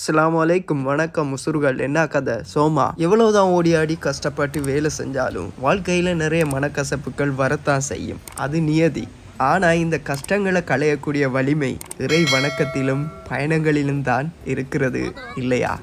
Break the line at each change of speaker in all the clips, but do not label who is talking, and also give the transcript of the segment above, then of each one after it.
அஸ்ஸலாமு அலைக்கும் வணக்கம் முசுறுகள். என்ன கதை? சோமா எவ்வளவுதான் ஓடி ஆடி கஷ்டப்பட்டு வேலை செஞ்சாலும் வாழ்க்கையில் நிறைய மனக்கசப்புகள் வரத்தான் செய்யும். அது நியதி. ஆனால் இந்த கஷ்டங்களை களையக்கூடிய வலிமை இறை வணக்கத்திலும் பயணங்களிலும் தான் இருக்கிறது இல்லையா?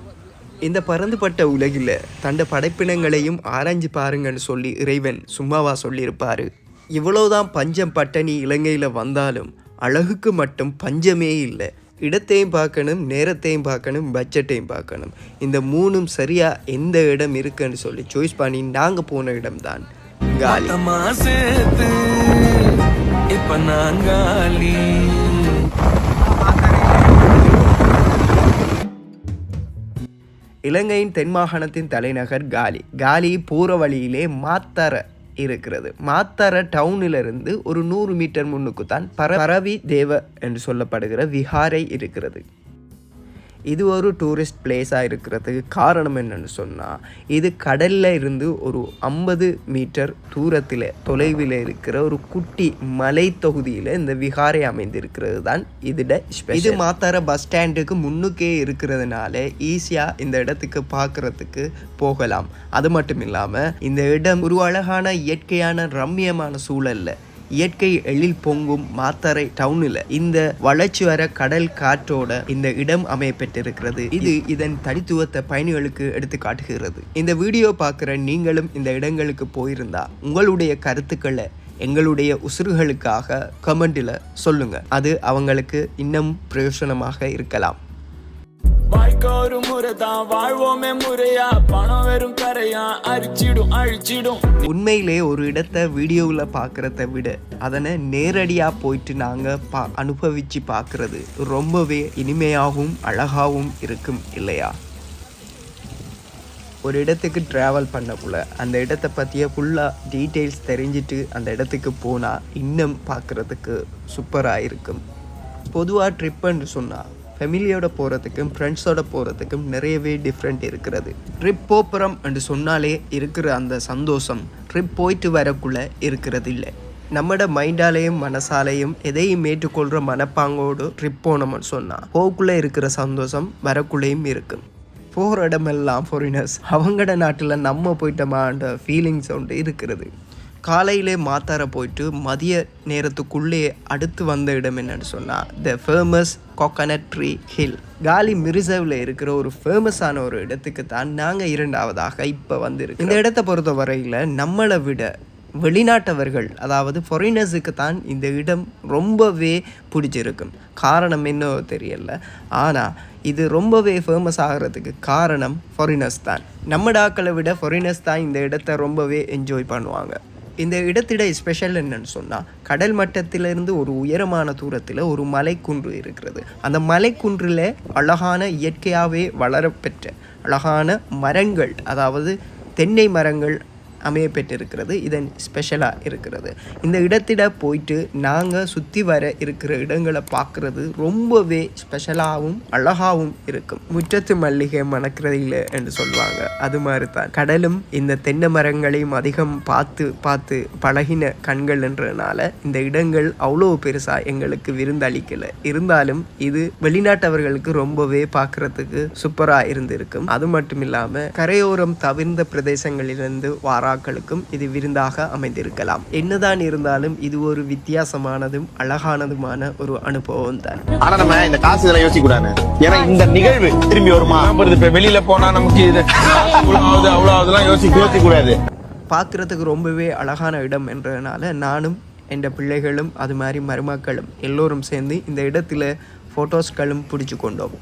இந்த பறந்துபட்ட உலகில் தண்ட படைப்பினங்களையும் ஆராய்ஞ்சு பாருங்கன்னு சொல்லி இறைவன் சும்மாவா சொல்லியிருப்பாரு. இவ்வளவுதான் பஞ்சம் பட்டணி இலங்கையில் வந்தாலும் அழகுக்கு மட்டும் பஞ்சமே இல்லை. இடத்தையும் பார்க்கணும் நேரத்தையும் பார்க்கணும் பட்ஜெட்டையும் பார்க்கணும். இந்த மூணும் சரியா எந்த இடம் இருக்குன்னு சொல்லி சாய்ஸ் பண்ணி நாங்கள் போன இடம்தான். காலி.
மொத்தமா சேர்த்து இப்ப நாங்காலி
இலங்கையின் தென்மாகாணத்தின் தலைநகர் காலி. காலி போகிற வழியிலே மாத்தர. இருக்கிறது. மாத்தர டவுனிலிருந்து ஒரு நூறு மீட்டர் முன்னுக்கு தான் பர பரவி தேவ என்று சொல்லப்படுகிற விஹாரை இருக்கிறது. இது ஒரு டூரிஸ்ட் பிளேஸாக இருக்கிறதுக்கு காரணம் என்னென்னு சொன்னால் இது கடல்ல இருந்து ஒரு ஐம்பது மீட்டர் தூரத்தில் தொலைவில் இருக்கிற ஒரு குட்டி மலை தொகுதியில் இந்த விகாரை அமைந்திருக்கிறது தான் இதோட இது மாத்தார பஸ் ஸ்டாண்டுக்கு முன்னுக்கே இருக்கிறதுனால ஈஸியாக இந்த இடத்துக்கு பார்க்குறதுக்கு போகலாம். அது மட்டும் இல்லாமல் இந்த இடம் ஒரு அழகான இயற்கையான ரம்மியமான சூழலில் இயற்கை எழில் பொங்கும் மாத்தரை டவுனில் இந்த வளர்ச்சி வர கடல் காற்றோட இந்த இடம் அமையப்பட்டிருக்கிறது இது இதன் தனித்துவத்தை பயணிகளுக்கு எடுத்து காட்டுகிறது. இந்த வீடியோ பார்க்குற நீங்களும் இந்த இடங்களுக்கு போயிருந்தா உங்களுடைய கருத்துக்களை எங்களுடைய உசுறுகளுக்காக கமெண்டில் சொல்லுங்கள் அது அவங்களுக்கு இன்னும் பிரயோஜனமாக இருக்கலாம்.
வாழ்க்கை ஒரு முறைதான் வாழ்வோமே முறையா. பணம் வெறும் கரையா அரிச்சிடும் அழிச்சிடும்.
உண்மையிலே ஒரு இடத்தை வீடியோவில் பார்க்குறத விட அதனை நேரடியாக போயிட்டு நாங்கள் பா அனுபவித்து பார்க்குறது ரொம்பவே இனிமையாகவும் அழகாகவும் இருக்கும் இல்லையா? ஒரு இடத்துக்கு ட்ராவல் பண்ணக்குள்ள அந்த இடத்தை பற்றிய ஃபுல்லாக டீட்டெயில்ஸ் தெரிஞ்சிட்டு அந்த இடத்துக்கு போனால் இன்னும் பார்க்குறதுக்கு சூப்பராக இருக்கும். பொதுவாக ட்ரிப்புன்னு சொன்னால் ஃபெமிலியோட போகிறதுக்கும் ஃப்ரெண்ட்ஸோட போகிறதுக்கும் நிறையவே டிஃப்ரெண்ட் இருக்கிறது. ட்ரிப் போப்புறம் என்று சொன்னாலே இருக்கிற அந்த சந்தோஷம் ட்ரிப் போயிட்டு வரக்குள்ள இருக்கிறது இல்லை. நம்மட மைண்டாலேயும் மனசாலேயும் எதையும் ஏற்றுக்கொள்கிற மனப்பாங்கோடு ட்ரிப் போனோம்னு சொன்னால் போக்குள்ளே இருக்கிற சந்தோஷம் வரக்குள்ளேயும் இருக்கும். போகிற இடமெல்லாம் ஃபாரினர்ஸ் அவங்களோட நாட்டில் நம்ம போயிட்டோமான்ற ஃபீலிங்ஸ் ஒன்று இருக்கிறது. காலையிலே மாத்தார போயிட்டு மதிய நேரத்துக்குள்ளே அடுத்து வந்த இடம் என்னன்னு சொன்னால் the famous coconut tree hill Galle மிரிசர்வில் இருக்கிற ஒரு ஃபேமஸான ஒரு இடத்துக்கு தான் நாங்கள் இரண்டாவதாக இப்போ வந்துருக்கு இந்த இடத்த பொறுத்த வரையில் நம்மளை விட வெளிநாட்டவர்கள் அதாவது ஃபாரினர்ஸுக்கு தான் இந்த இடம் ரொம்பவே பிடிச்சிருக்கும். காரணம் என்னவோ தெரியல. ஆனால் இது ரொம்பவே ஃபேமஸ் ஆகிறதுக்கு காரணம் ஃபாரினர்ஸ் தான். நம்ம டாக்களை விட ஃபாரினர்ஸ் தான் இந்த இடத்த ரொம்பவே என்ஜாய் பண்ணுவாங்க. இந்த இடத்திட ஸ்பெஷல் என்னன்னு சொன்னால் கடல் மட்டத்திலிருந்து ஒரு உயரமான தூரத்தில் ஒரு மலைக்குன்று இருக்கிறது. அந்த மலைக்குன்றில் அழகான இயற்கையாகவே வளரப்பெற்ற அழகான மரங்கள் அதாவது தென்னை மரங்கள் அமைய பெற்றிருக்கிறது இதன் ஸ்பெஷலாக இருக்கிறது. இந்த இடத்திட போயிட்டு நாங்கள் சுற்றி வர இருக்கிற இடங்களை பார்க்குறது ரொம்பவே ஸ்பெஷலாகவும் அழகாகவும் இருக்கும். முற்றத்து மல்லிகை மணக்கிறது இல்லை என்று சொல்லுவாங்க. அது மாதிரி தான் கடலும் இந்த தென்னை மரங்களையும் அதிகம் பார்த்து பார்த்து பழகின கண்கள்ன்றனால இந்த இடங்கள் அவ்வளோ பெருசாக எங்களுக்கு விருந்தளிக்கலை இருந்தாலும் இது வெளிநாட்டவர்களுக்கு ரொம்பவே பார்க்குறதுக்கு சூப்பராக இருந்திருக்கும். அது மட்டும் இல்லாமல் கரையோரம் தவிர்ந்த பிரதேசங்களிலிருந்து வாராக்களுக்கும் இது விருந்தாக அமைந்திருக்கலாம். என்னதான் இருந்தாலும் இது ஒரு வித்தியாசமானதும் அழகானதுமான ஒரு அனுபவம் தான்.
ஆனா நம்ம இந்த காசு இதெல்லாம் யோசிக்க கூடாது ஏன்னா இந்த நிகழ்வு திரும்பி வருமா?
இப்ப வெளியில போனா நமக்கு இது அவ்வளவு அவ்வளவு யோசிக்க
கூடாது
பார்க்குறதுக்கு ரொம்பவே அழகான இடம் என்றதுனால நானும் என் பிள்ளைகளும் அது மாதிரி மருமக்களும் எல்லோரும் சேர்ந்து இந்த இடத்துல ஃபோட்டோஸ்களும் பிடிச்சு கொண்டோம்.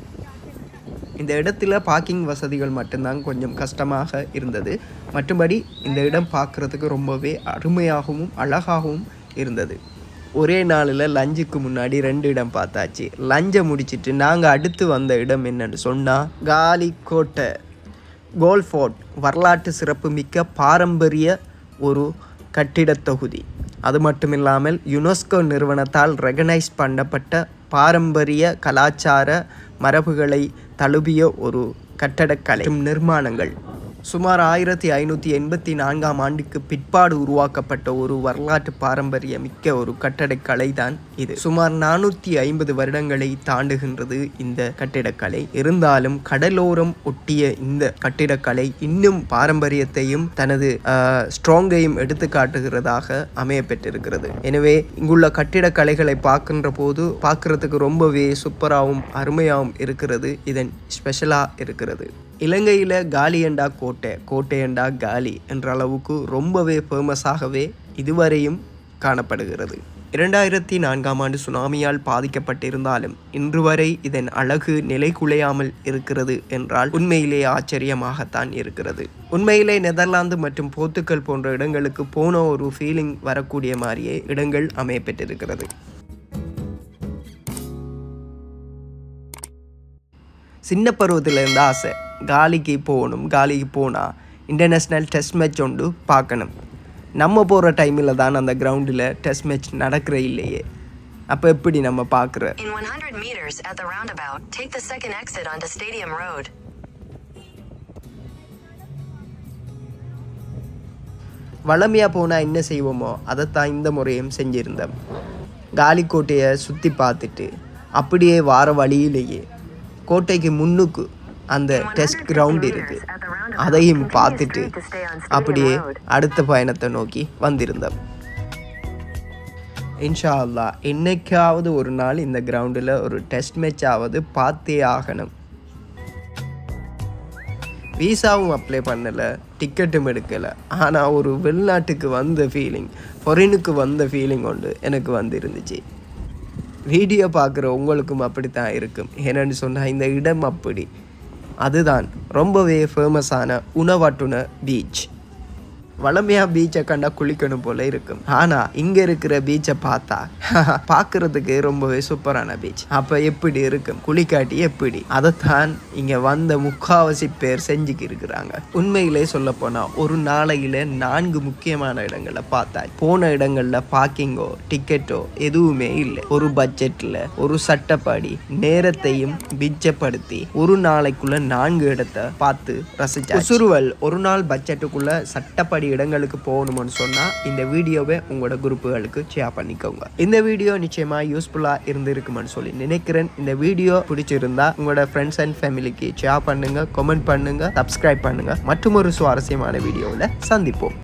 இந்த இடத்துல பார்க்கிங் வசதிகள் மட்டும்தான் கொஞ்சம் கஷ்டமாக இருந்தது. மற்றபடி இந்த இடம் பார்க்குறதுக்கு ரொம்பவே அருமையாகவும் அழகாகவும் இருந்தது. ஒரே நாளில் லஞ்சுக்கு முன்னாடி ரெண்டு இடம் பார்த்தாச்சு. லஞ்சை முடிச்சிட்டு நாங்கள் அடுத்து வந்த இடம் என்னன்னு சொன்னால் காலி கோட்டை கோல் வரலாற்று சிறப்புமிக்க பாரம்பரிய ஒரு கட்டிடத் தொகுதி. அது மட்டும் இல்லாமல் யுனெஸ்கோ நிறுவனத்தால் ரெகனைஸ் பண்ணப்பட்ட பாரம்பரிய கலாச்சார மரபுகளை தழுவிய ஒரு கட்டடக்கலை. நிர்மாணங்கள். சுமார் ஆயிரத்தி ஐநூற்றி எண்பத்தி நான்காம் ஆண்டுக்கு பிற்பாடு உருவாக்கப்பட்ட ஒரு வரலாற்று பாரம்பரிய மிக்க ஒரு கட்டடக்கலை தான் இது. சுமார் நானூற்றி ஐம்பது வருடங்களை தாண்டுகின்றது இந்த கட்டிடக்கலை. இருந்தாலும் கடலோரம் ஒட்டிய இந்த கட்டிடக்கலை இன்னும் பாரம்பரியத்தையும் தனது ஸ்ட்ராங்கையும் எடுத்து காட்டுகிறதாக அமைய பெற்றிருக்கிறது எனவே இங்குள்ள கட்டிடக்கலைகளை பார்க்கின்ற போது பார்க்கறதுக்கு ரொம்பவே சூப்பராகவும் அருமையாகவும் இருக்கிறது. இதன் ஸ்பெஷலாக இருக்கிறது. இலங்கையில் காலியண்டா கோட்டை? கோட்டையண்டா காலி? என்ற அளவுக்கு ரொம்பவே ஃபேமஸாகவே இதுவரையும் காணப்படுகிறது. இரண்டாயிரத்தி நான்காம் ஆண்டு சுனாமியால் பாதிக்கப்பட்டிருந்தாலும் இன்று வரை இதன் அழகு நிலை குலையாமல் இருக்கிறது என்றால் உண்மையிலே ஆச்சரியமாகத்தான் இருக்கிறது. உண்மையிலே நெதர்லாந்து மற்றும் போர்த்துக்கல் போன்ற இடங்களுக்கு போன ஒரு ஃபீலிங் வரக்கூடிய மாதிரியே இடங்கள் அமையப்பெற்றிருக்கிறது. சின்ன பருவத்தில் இருந்த ஆசை. காலிக்கு போகணும் காலிக்கு போனால் இன்டர்நேஷ்னல் டெஸ்ட் மேட்ச் ஒன்று பார்க்கணும். நம்ம போகிற டைமில் தான் அந்த கிரவுண்டில் டெஸ்ட் மேட்ச் நடக்கிற இல்லையே. அப்போ எப்படி நம்ம பார்க்குற?
In 100 meters at the roundabout, take the second exit onto Stadium Road.
வளமையாக போனால் என்ன செய்வோமோ அதைத்தான் இந்த முறையும் செஞ்சிருந்தோம். காலிக்கோட்டையை சுற்றி பார்த்துட்டு அப்படியே வார வழியிலேயே கோட்டைக்கு முன்னுக்கு அந்த டெஸ்ட் கிரவுண்ட் இருக்கு. அதையும் பார்த்துட்டு அப்படியே அடுத்த பயணத்தை நோக்கி வந்திருந்தோம். இன்ஷா அல்லா என்னைக்காவது ஒரு நாள் இந்த கிரவுண்டில் ஒரு டெஸ்ட் மேட்சாவது பார்த்தே ஆகணும். விசாவும் அப்ளை பண்ணலை டிக்கெட்டும் எடுக்கலை. ஆனால் ஒரு வெளிநாட்டுக்கு வந்த ஃபீலிங் ஃபொரினுக்கு வந்த ஃபீலிங் ஒன்று எனக்கு வந்து இருந்துச்சு வீடியோ பார்க்குற உங்களுக்கும் அப்படித்தான் இருக்கும். ஏன்னு சொன்னால் இந்த இடம் அப்படி. அதுதான் ரொம்பவே ஃபேமஸான உணவட்டுன பீச் வளமையாக பீச்சை கண்டா குளிக்கணும் போல இருக்கும். ஆனால் இங்கே இருக்கிற பீச்சை பார்த்தா பாக்குறதுக்கு ரொம்பவே சூப்பரான பீச் அப்போ எப்படி இருக்கும்? குளிக்காட்டி எப்படி? அதைத்தான் இங்கே வந்த முக்காவாசி பேர் செஞ்சுக்கு இருக்கிறாங்க உண்மையிலே சொல்ல போனால் ஒரு நாளையில் நான்கு முக்கியமான இடங்களை பார்த்தா போன இடங்களில் பார்க்கிங்கோ டிக்கெட்டோ எதுவுமே இல்லை. ஒரு பட்ஜெட்டில் ஒரு சட்டப்பாடி நேரத்தையும் மிச்சப்படுத்தி ஒரு நாளைக்குள்ள நான்கு இடத்தை பார்த்து ரசிச்சா சுருவல் ஒரு நாள் பட்ஜெட்டுக்குள்ள சட்டப்படி இடங்களுக்கு போகணும்னு சொன்னால் இந்த வீடியோவை உங்களோட குரூப்புகளுக்கு ஷேர் பண்ணிக்கோங்க. இந்த வீடியோ நிச்சயமாக யூஸ்ஃபுல்லாக இருந்திருக்குமென்னு சொல்லி நினைக்கிறேன். இந்த வீடியோ பிடிச்சிருந்தா உங்களோட ஃப்ரெண்ட்ஸ் அண்ட் ஃபேமிலிக்கு ஷேர் பண்ணுங்க கமெண்ட் பண்ணுங்க சப்ஸ்கிரைப் பண்ணுங்க. மற்றும் ஒரு சுவாரஸ்யமான வீடியோவில் சந்திப்போம்.